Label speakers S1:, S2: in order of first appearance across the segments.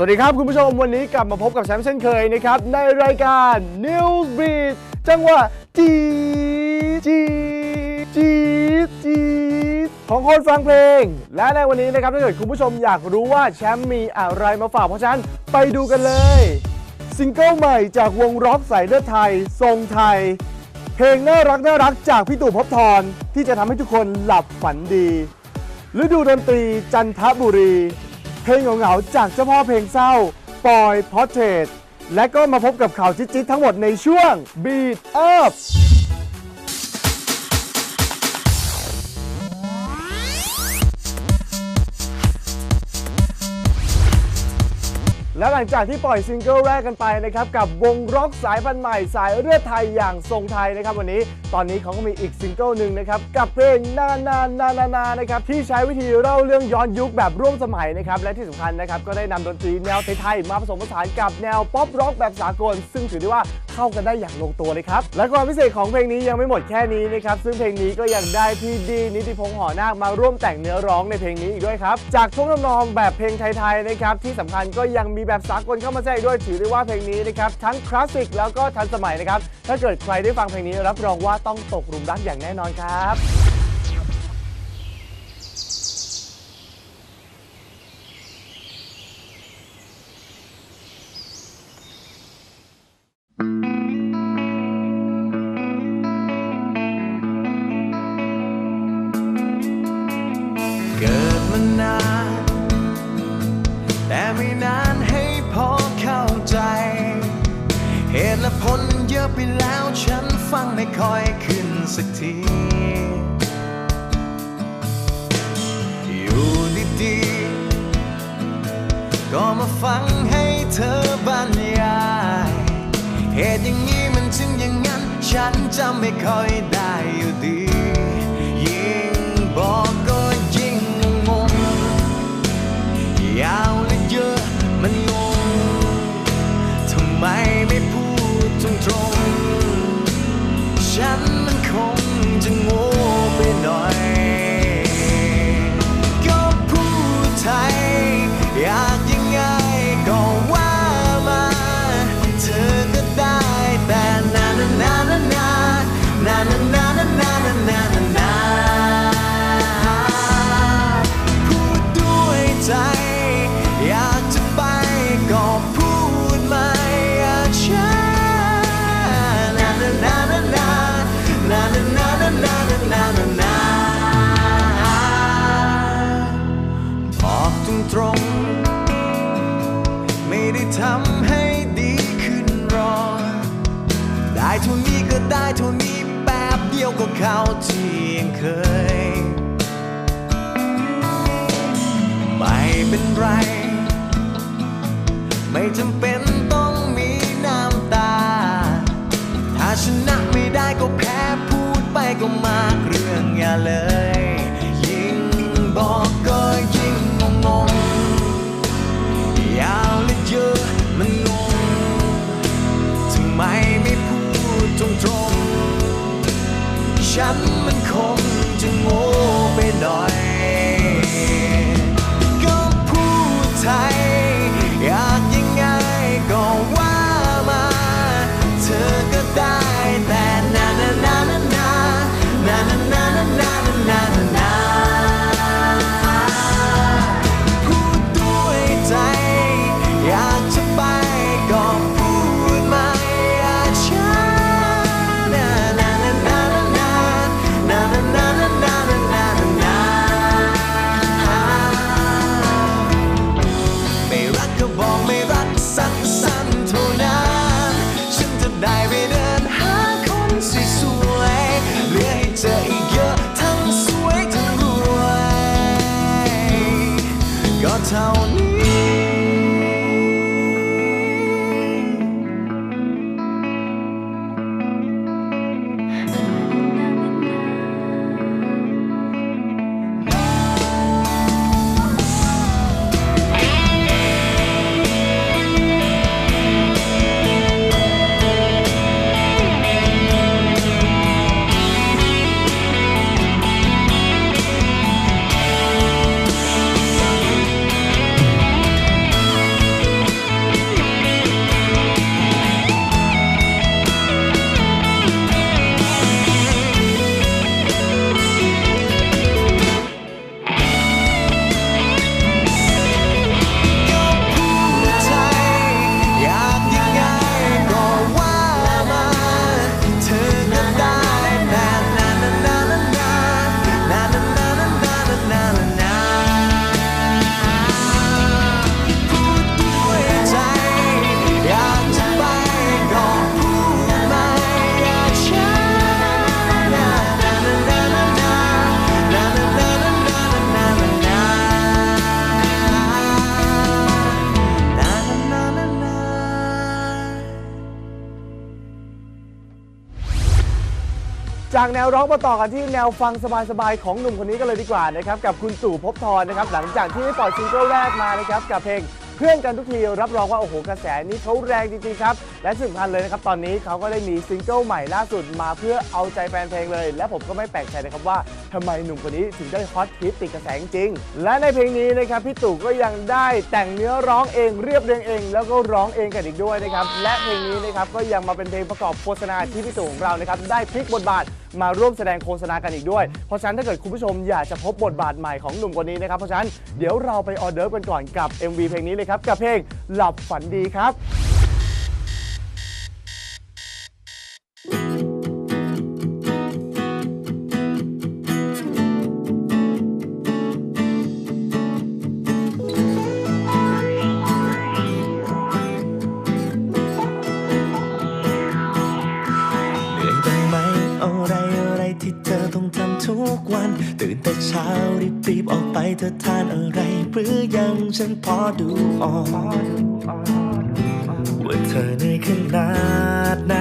S1: สวัสดีครับ คุณผู้ชมวันนี้กลับมาพบกับแชมป์เช่นเคยนะครับ ในรายการ News Beat จังหวะจีจีจีจีของคนฟังเพลง และในวันนี้นะครับถ้าเกิดคุณผู้ชมอยากรู้ว่าแชมป์มีอะไรมาฝากเพราะฉะนั้นไปดูกันเลย ซิงเกิลใหม่จากวงร็อกสายเลือดไทย ทรงไทย เพลงน่ารักน่ารักจากพี่ตู่พบทรที่จะทำให้ทุกคนหลับฝันดีฤดูดนตรีจันทบุรี เพลงเหงาๆจากเจ้าพ่อเพลงเศร้าปอยพอเทรตและก็มาพบกับข่าวจิ๊ดๆทั้งหมดในช่วง Beat Up และหลังจากที่ปล่อยซิงเกิลแรกกันไปนะครับกับวงร็อกสายพันธุ์ใหม่สายเลือดไทยอย่างทรงไทยนะครับวันนี้ตอนนี้เขาก็มีอีกซิงเกิลหนึ่งนะครับกับเพลงนานานานานานะครับที่ใช้วิธีเล่าเรื่องย้อนยุคแบบร่วมสมัยนะครับและที่สำคัญนะครับก็ได้นำดนตรีแนวไทยๆมาผสมผสานกับแนวป๊อปร็อกแบบสากล ซึ่งถือได้ว่า เข้ากันได้อย่างลงตัวเลยครับ และความพิเศษของเพลงนี้ยังไม่หมดแค่นี้นะครับ ซึ่งเพลงนี้ก็ยังได้พี่ดีนิติพงษ์หอนาคมาร่วมแต่งเนื้อร้องในเพลงนี้อีกด้วยครับ จากท่วงทำนองแบบเพลงไทยๆนะครับที่สำคัญก็ยังมีแบบสากลเข้ามาแทรกด้วยถือได้ว่าเพลงนี้นะครับทั้งคลาสสิกแล้วก็ทันสมัยนะครับถ้าเกิดใครได้ฟังเพลงนี้รับรองว่าต้องตกหลุมรักอย่างแน่นอนครับ
S2: เหตุและผลเยอะไปแล้วฉันฟังไม่ค่อยขึ้นสักที อยู่ดีๆก็มาฟังให้เธอบรรยาย เหตุอย่างนี้มันถึงอย่างนั้น ฉันจำไม่ค่อยได้อยู่ดี ยิ่งบอกก็ยิ่งงง ยาวและเยอะมันงง ทำไมไม่พูด ตรงๆ ฉันมันคงจะโง่ home. จากแนวร้องมาต่อกัน
S1: ที่แนวฟังสบายๆของหนุ่มคนนี้กันเลยดีกว่านะครับกับคุณตู่ภพบทรนะครับหลังจากที่ได้ปล่อยซิงเกิลแรกมานะครับกับเพลงเพื่อนกันทุกทีรับรองว่าโอ้โหกระแสนี้เขาแรงจริงๆครับ และสำคัญเลยนะครับตอนนี้เขาก็ได้มีซิงเกิลใหม่ล่าสุดมาเพื่อเอาใจแฟนเพลงเลย และผมก็ไม่แปลกใจนะครับว่าทำไมหนุ่มคนนี้ถึงได้ฮอตฮิตติดกระแสจริง และในเพลงนี้นะครับพี่ตู่ก็ยังได้แต่งเนื้อร้องเองเรียบเรียงเอง แล้วก็ร้องเองกันอีกด้วยนะครับและเพลงนี้นะครับก็ยังมาเป็นเพลงประกอบโฆษณาที่พี่ตู่ของเรานะครับได้พลิกบทบาทมาร่วมแสดงโฆษณากันอีกด้วย เพราะฉะนั้นถ้าเกิดคุณผู้ชมอยากจะพบบทบาทใหม่ของหนุ่มคนนี้นะครับเพราะฉะนั้นเดี๋ยวเราไปออเดิร์ฟกันก่อนกับ MV เพลงนี้เลยครับกับเพลงหลับฝันดีครับ
S3: ตื่นแต่เช้ารีบรีบออกไปเธอทานอะไรหรือยังฉันพอดูออกว่าเธอเหนื่อยขนาดไหน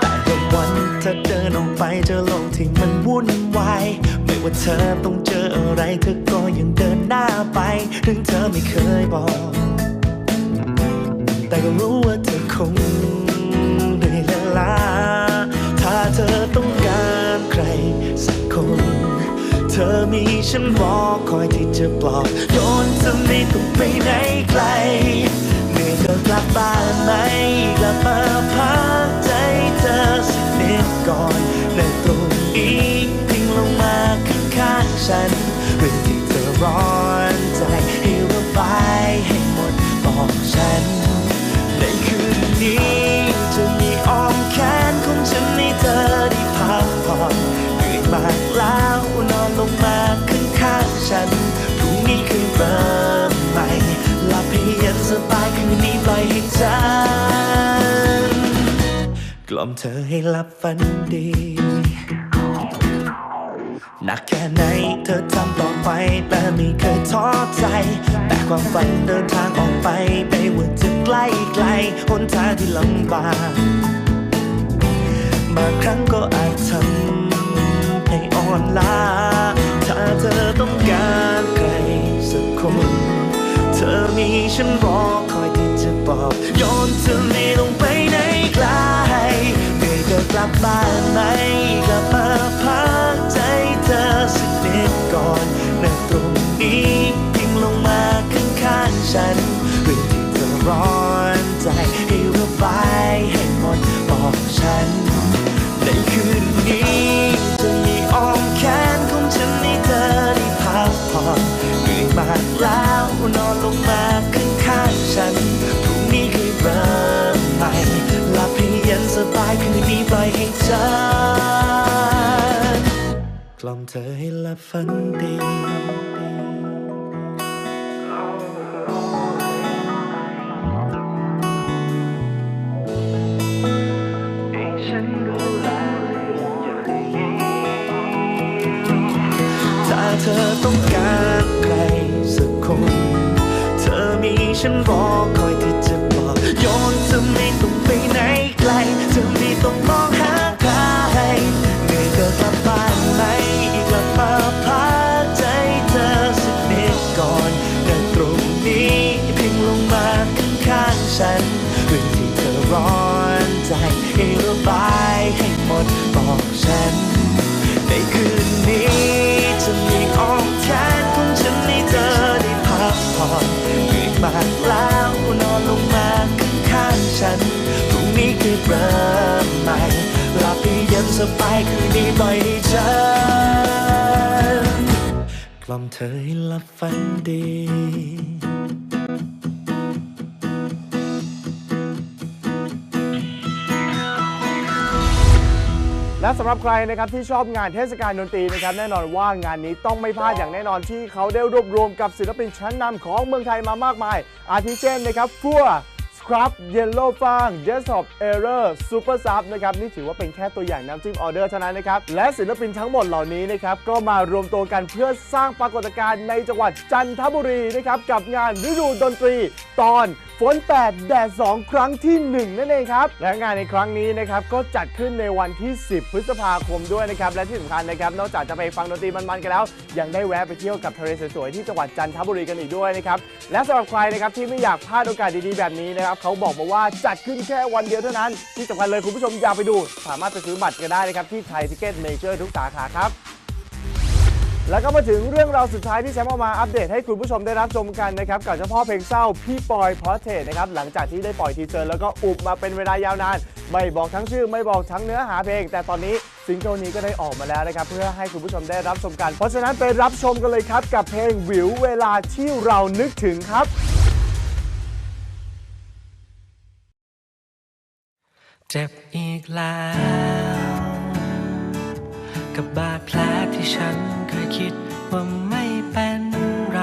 S3: แต่ละวันเธอเดินออกไปเจอโลกที่มันวุ่นวาย ไม่ว่าเธอต้องเจออะไรเธอก็ยังเดินหน้าไป ถึงเธอไม่เคยบอก แต่ก็รู้ว่าเธอคง รใครสักคน เธอมีฉันรอคอยที่จะปลอบโยนเธอไม่ต้องไปไหนไกลเหนื่อยก็กลับบ้านไหมกลับมาพักใจเธอสักนิดก่อนในตรงนี้พิงลงมาข้างๆฉันเรื่องที่เธอร้อนใจให้ระบายให้หมดบอกฉันในคืนนี้ มากแล้วนอนลงมาข้างฉันพรุ่งนี้คือเริ่มใหม่หลับให้เย็นสบายคืนนี้ปล่อยให้ฉันกล่อมเธอให้หลับฝันดีหนักแค่ไหนเธอทำต่อไปแต่ไม่เคยท้อใจ แต่ความฝันเดินทางออกไปไม่ว่าจะใกล้ไกลหนทางที่ลำบากบางครั้งก็อาจทำ อ่อนล้า ถ้าเธอต้องการใครสักคน เธอมีฉันรอคอยที่จะบอกโยนเธอไม่ลงไปไหนไกลเหนื่อยก็กลับบ้านไหมกลับมาพักใจเธอสักนิดก่อนนั่งตรงนี้พิงลงมาข้างๆฉันเรื่องที่เธอรอายคืนนี้ปล่อยให้เธอกล่อมเธอให้หลับฝันดีถ้าเธอต้องการใครสักคนเธอมีฉันรอ ฉันเรื่องที่เธอร้อนใจให้ระบายให้หมดบอกฉัน ในคืนนี้จะมีอ้อมแขนของฉันให้เธอได้พักผ่อนเหนื่อยมากแล้วนอนลงมาข้างฉันพรุ่งนี้คือเริ่มใหม่หลับให้เย็นสบายคืนนี้ปล่อยให้ฉันกล่อมเธอให้หลับฝันดี
S1: และสำหรับใครนะครับที่ชอบงานเทศกาลดนตรีนะครับแน่นอนว่างานนี้ต้องไม่พลาดอย่างแน่นอนที่เขาได้รวบรวมกับศิลปินชั้นนำของเมืองไทยมามากมาย อาทิเช่นนะครับฟัวสครับเยลโล่ฟางเดส t อปเอเรอร์ซูเปอร์ซับนะครับนี่ถือว่าเป็นแค่ตัวอย่างน้ำจิ้มออเดอร์เท่านั้นนะครับ และศิลปินทั้งหมดเหล่านี้นะครับ ก็มารวมตัวกันเพื่อสร้างปรากฏการณ์ในจังหวัดจันทบุรีนะครับ กับงานฤดูดนตรีตอน ฝน 8 แดด 2 ครั้งที่ 1 นั่นเองครับ และงานในครั้งนี้นะครับก็จัดขึ้นในวันที่ 10 พฤษภาคมด้วยนะครับ และที่สำคัญนะครับ นอกจากจะไปฟังดนตรีมันๆกันแล้ว ยังได้แวะไปเที่ยวกับทะเลสวยๆที่จังหวัดจันทบุรีกันอีกด้วยนะครับและสำหรับใครนะครับที่ไม่อยากพลาดโอกาสดีๆแบบนี้นะครับเขาบอกมาว่าจัดขึ้นแค่วันเดียวเท่านั้น ที่สำคัญเลยคุณผู้ชมอย่าไปดู สามารถไปซื้อบัตรกันได้นะครับที่ไทยทิเก็ตเมเจอร์ทุกสาขาครับ แล้วก็มาถึงเรื่องราวสุดท้ายที่แชมป์เอามาอัปเดตให้คุณผู้ชมได้รับชมกันนะครับกับเฉพาะเพลงเศร้าพี่ปอยพอเทนะครับหลังจากที่ได้ปล่อยทีเซอร์แล้วก็อุบมาเป็นเวลายาวนาน ไม่บอกทั้งชื่อไม่บอกทั้งเนื้อหาเพลง แต่ตอนนี้ซิงเกิลนี้ก็ได้ออกมาแล้วนะครับเพื่อให้คุณผู้ชมได้รับชมกัน เพราะฉะนั้นไปรับชมกันเลยครับ กับเพลงวิวเวลาที่เรานึกถึงครับ
S4: เจ็บอีกแล้ว กับบาดแผลที่ฉันเคยคิดว่าไม่เป็นไร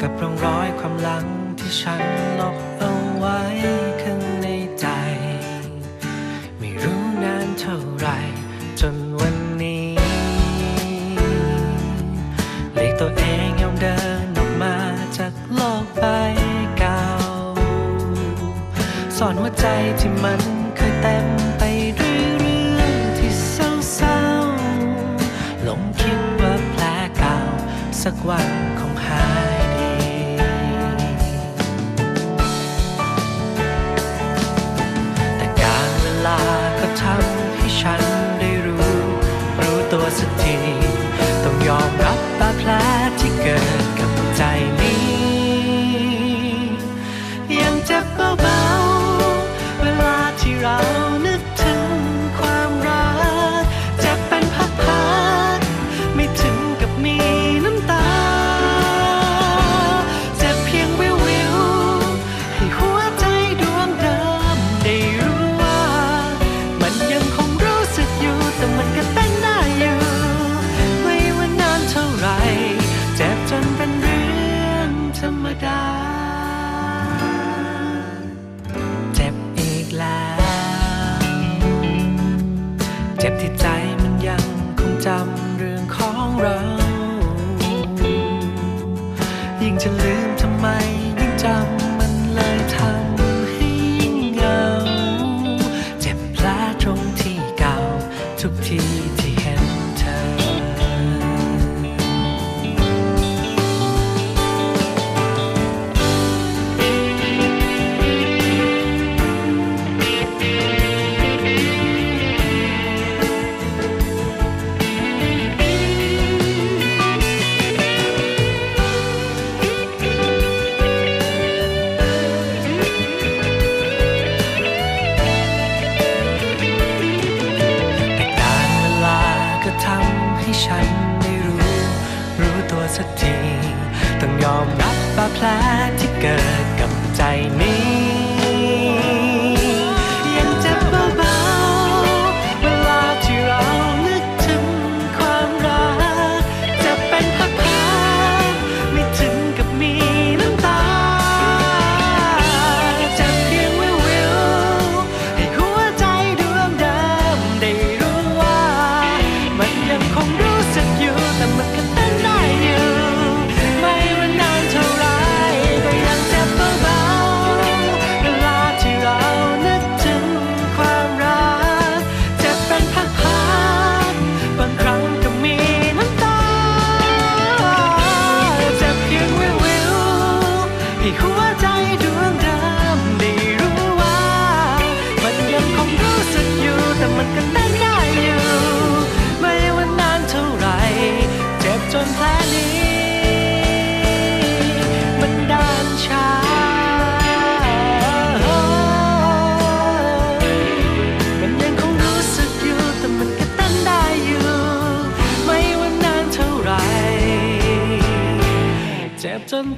S4: กับร่องรอยความหลังที่ฉันลบเอาไว้ข้างในใจ ไม่รู้นานเท่าไรจนวันนี้เลีกตัวเองยอมเดินออกมาจากโลกใบเก่าสอนหัวใจที่มัน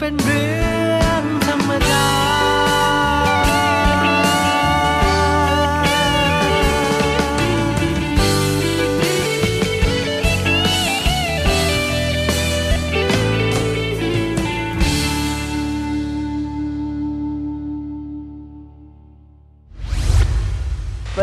S4: จ็บ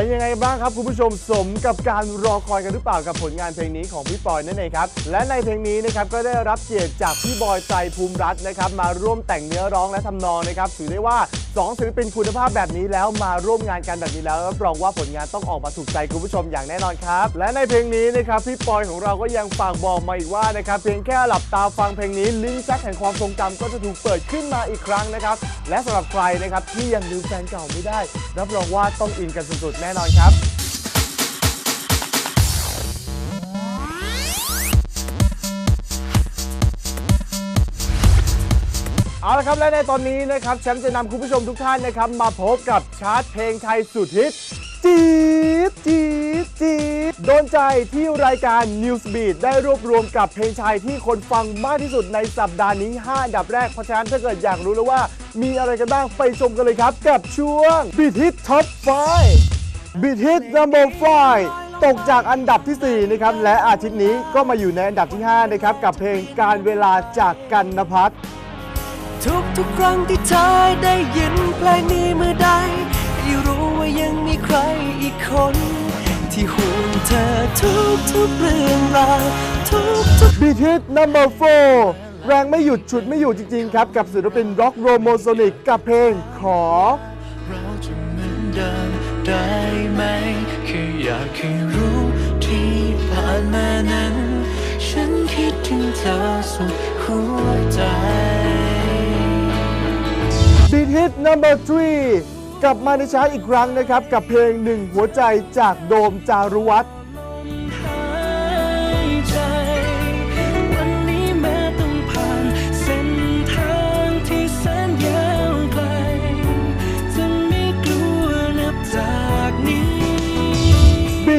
S4: เป็นยังไงบ้างครับคุ
S1: ณผู้ชมสมกับการรอคอยกันหรือเปล่ากับผลงานเพลงนี้ของพี่ปอยนั่นเองครับ และในเพลงนี้นะครับก็ได้รับเกียรติจากพี่บอยใจภูมิรัตน์นะครับมาร่วมแต่งเนื้อร้องและทำนองนะครับถือได้ว่าสองศิลปินคุณภาพแบบนี้แล้วมาร่วมงานกันแบบนี้แล้วรับรองว่าผลงานต้องออกมาถูกใจคุณผู้ชมอย่างแน่นอนครับ และในเพลงนี้นะครับพี่ปอยของเราก็ยังฝากบอกมาอีกว่านะครับเพียงแค่หลับตาฟังเพลงนี้ลิ้นชักแห่งความทรงจำก็จะถูกเปิดขึ้นมาอีกครั้งนะครับและสำหรับใครนะครับที่ยังลืมแฟนเก่าไม่ได้ รับรองว่าต้องอินกันสุดๆแน่นอนครับเอาละครับและในตอนนี้นะครับแชมป์จะนำคุณผู้ชมทุกท่านนะครับ มาพบกับชาร์ตเพลงไทยสุดฮิตจี๊ดจี๊ดจี๊ดโดนใจที่รายการ Newsbeat ได้รวบรวมกับเพลงไทยที่คนฟังมากที่สุดในสัปดาห์นี้ 5 อันดับแรก เพราะฉะนั้นถ้าเกิดอยากรู้แล้วว่า มีอะไรกันบ้างไปชมกันเลยครับ กับช่วง Beat Hit Top 5 Beat Hit Number 5ตกจากอันดับที่ 4 นะครับ และอาทิตย์นี้ก็มาอยู่ในอันดับที่ 5 นะครับ กับเพลงการเวลาจากกันนภัทร
S4: ทุกทุกๆครั้งที่เธอได้ยินเพลงนี้เมื่อใดให้รู้ว่ายังมีใครอีกคน ที่ห่วงเธอทุกทุกๆเรื่องราวทุกทุก
S1: บีทิส number 4แรงไม่หยุดฉุดไม่อยู่จริง ๆ ครับ กับศิลปินร็อกโรโมโซนิกกับเพลงขอ
S4: เราจะ เดิมได้ไหมแค่อยากให้รู้ที่ผ่านมานั้น ฉันคิดถึงเธอสุดหัวใจ
S1: บีทิส number 3 กลับมาในชาร์ตอีกครั้งนะครับ กับเพลงหนึ่งหัวใจจากโดมจารุวัฒน์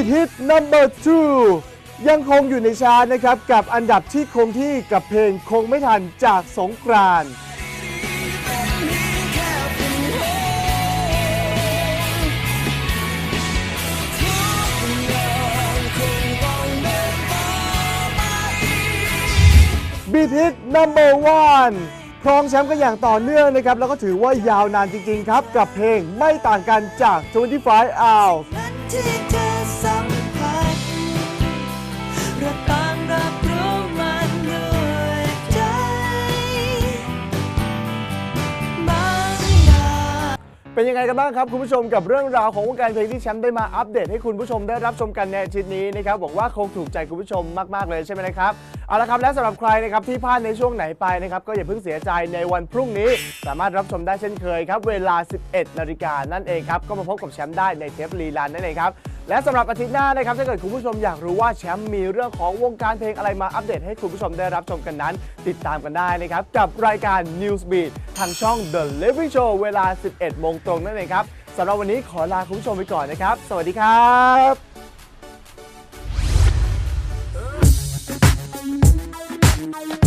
S4: บี
S1: ทิส number 2ยังคงอยู่ในชาร์ตนะครับ กับอันดับที่คงที่กับเพลงคงไม่ทันจากสงกรานต์บีทิส number one ครองแชมป์กันอย่างต่อเนื่องนะครับ แล้วก็ถือว่ายาวนานจริง ๆ ครับ กับเพลงไม่ต่างกันจาก 25 hours
S4: เป็
S1: นยังไงกันบ้างครับคุณผู้ชมกับเรื่องราวของวงการเพลงที่แชมป์ได้มาอัปเดตให้คุณผู้ชมได้รับชมกันในอาทิตย์นี้นะครับหวังว่าคงถูกใจคุณผู้ชมมากๆเลยใช่ไหมนะครับเอาละครับและสำหรับใครนะครับที่พลาดในช่วงไหนไปนะครับก็อย่าเพิ่งเสียใจในวันพรุ่งนี้ สามารถรับชมได้เช่นเคยครับเวลา 11 นาฬิกานั่นเองครับก็มาพบกับแชมป์ได้ในเทปลีลานนั่นเองครับ และสำหรับอาทิตย์หน้านะครับถ้าเกิดคุณผู้ชมอยากรู้ว่าแชมป์มีเรื่องของวงการเพลงอะไรมาอัปเดตให้คุณผู้ชมได้รับชมกันนั้น ติดตามกันได้นะครับ กับรายการ News Beat ทางช่อง The Living Show เวลา 11 โมงตรงนั่นเองครับสำหรับวันนี้ขอลาคุณผู้ชมไปก่อนนะครับ สวัสดีครับ